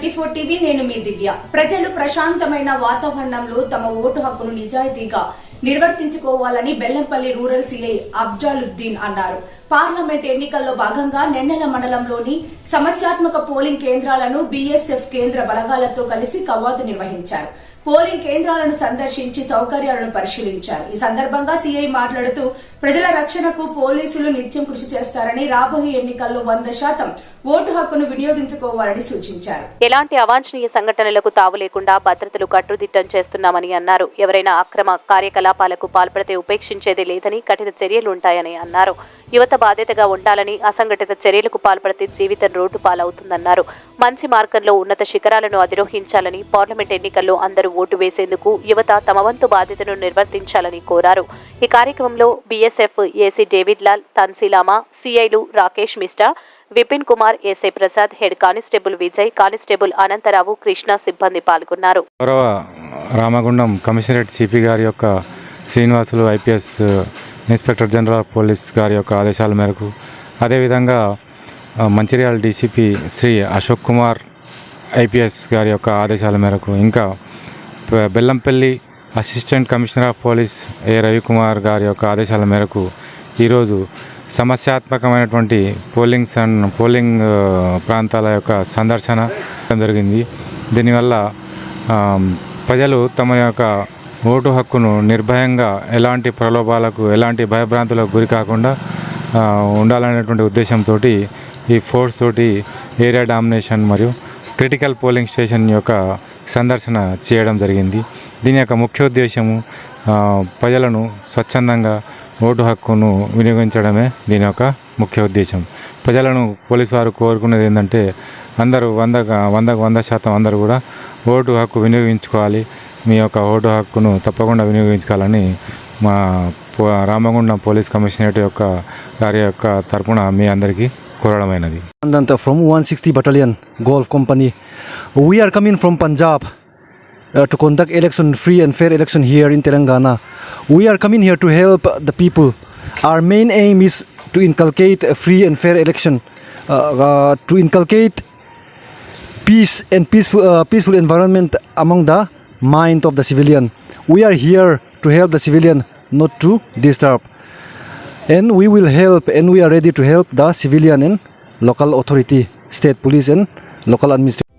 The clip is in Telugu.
ట్వంటీ ఫోర్ టీవీ నేను మీ దివ్య. ప్రజలు ప్రశాంతమైన వాతావరణంలో తమ ఓటు హక్కును నిజాయితీగా నిర్వర్తించుకోవాలని బెల్లంపల్లి రూరల్ సీఐ అబ్జాలుద్దీన్ అన్నారు. పార్లమెంట్ ఎన్నికల్లో భాగంగా నెన్నెల మండలంలోని సమస్యాత్మక పోలింగ్ కేంద్రాలను బీఎస్ఎఫ్ కేంద్ర బలగాలతో కలిసి కవాతు నిర్వహించారు. పోలింగ్ కేంద్రాలను సందర్శించి సౌకర్యాలను పరిశీలించారు. ఈ సందర్భంగా సీఐ మాట్లాడుతూ ప్రజల రక్షణకు పోలీసులు నిత్యం కృషి చేస్తారని రాబోయే ఎన్నికల్లో వంద శాతం ఓటు హక్కును వినియోగించుకోవాలని సూచించారు. ఎలాంటి అవాంఛనీయ సంఘటనలకు తావు లేకుండా భద్రతలు కట్టుదిట్టం చేస్తున్నామని అన్నారు. ఎవరైనా అక్రమ కార్యకలాపాలకు పాల్పడితే ఉపేక్షించేది లేదని కఠిన చర్యలు ఉంటాయని అన్నారు. యువత బాధ్యతగా ఉండాలని అసంఘటిత చర్యలకు పాల్పడితే జీవితం రోడ్డు పాలవుతుందన్నారు. మంచి మార్గంలో ఉన్నత శిఖరాలను అధిరోహించాలని పార్లమెంట్ ఎన్నికల్లో అందరూ ఓటు వేసేందుకు యువత తమ వంతు బాధ్యతను నిర్వర్తించాలని కోరారు. ఈ కార్యక్రమంలో BSF AC David Lal Tansilama సిఐలు Rakesh మిస్టా Vipin Kumar SI Prasad head constable Vijay constable Anantharao Krishna సిబ్బంది పాల్గొన్నారు. గౌరవ రామగుండం కమిషనరేట్ సిపి గారి యొక్క Srinivasulu IPS inspector general of police గారి యొక్క ఆదేశాల మేరకు అదేవిధంగా మంచిర్యాల డీసీపీ శ్రీ అశోక్ కుమార్ ఐపీఎస్ గారి యొక్క ఆదేశాల మేరకు ఇంకా Bellampalli assistant commissioner of police A Ravikumar గారి యొక్క ఆదేశాల మేరకు ఈరోజు సమస్యాత్మకమైనటువంటి పోలింగ్ సన్ పోలింగ్ ప్రాంతాల యొక్క సందర్శన జరిగింది. దీనివల్ల ప్రజలు తమ యొక్క ఓటు హక్కును నిర్భయంగా ఎలాంటి ప్రలోభాలకు ఎలాంటి భయభ్రాంతులకు గురి కాకుండా ఉండాలనేటువంటి ఉద్దేశంతో ఈ ఫోర్స్ తోటి ఏరియా డామినేషన్ మరియు క్రిటికల్ పోలింగ్ స్టేషన్ యొక్క సందర్శన చేయడం జరిగింది. దీని యొక్క ముఖ్య ఉద్దేశము ప్రజలను స్వచ్ఛందంగా ఓటు హక్కును వినియోగించడమే దీని యొక్క ముఖ్య ఉద్దేశం. ప్రజలను పోలీసు వారు కోరుకునేది ఏంటంటే అందరూ వంద వందకు వంద శాతం అందరూ కూడా ఓటు హక్కు వినియోగించుకోవాలి. మీ యొక్క ఓటు హక్కును తప్పకుండా వినియోగించుకోవాలని మా రామగుండం పోలీస్ కమిషనరేట్ యొక్క గారి యొక్క తరపున మీ అందరికీ కోరడమైనది. Commandant from 160 Battalion, golf company We are coming from Punjab uh, to conduct election, free and fair election here in Telangana. We are coming here to help the people. Our main aim is to inculcate a free and fair election, uh, uh, to inculcate peace and peaceful, uh, peaceful environment among the mind of the civilian. We are here to help the civilian, not to disturb and we will help and we are ready to help the civilian and local authority state police and local administration